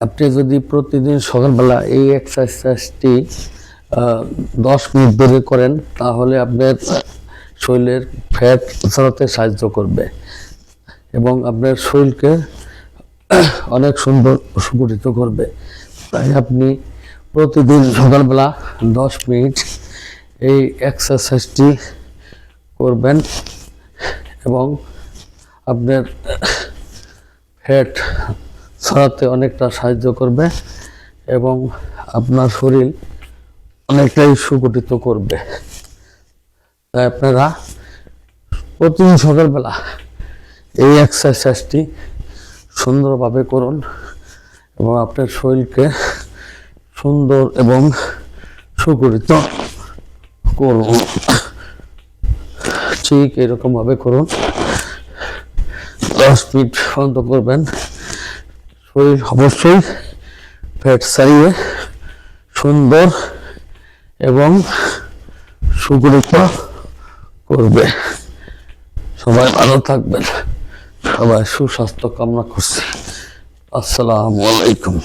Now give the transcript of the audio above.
আপনি যদি প্রতিদিন সকালবেলা এই এক্সারসাইজটি দশ মিনিট ধরে করেন, তাহলে আপনার শরীরের ফ্যাট সরাতে সাহায্য করবে। এবং আপনার শরীরকে অনেক সুন্দর সুগঠিত করবে। তাই আপনি প্রতিদিন সকালবেলা দশ মিনিট এই এক্সারসাইজটি করবেন এবং আপনার ফ্যাট ছড়াতে অনেকটা সাহায্য করবে এবং আপনার শরীর অনেকটাই সুগঠিত করবে। তাই আপনারা প্রতিদিন সকালবেলা এই এক্সারসাইজটি সুন্দরভাবে করুন এবং আপনার শরীরকে সুন্দর এবং সুগঠিত করুন। ঠিক এরকমভাবে করুন। দশ মিনিট পর্যন্ত করবেন। শরীর অবশ্যই ফ্যাট সারিয়ে সুন্দর এবং সুগঠিত করবে। সবাই ভালো থাকবেন। সবাই সুস্বাস্থ্য কামনা করছি। আসসালামু আলাইকুম।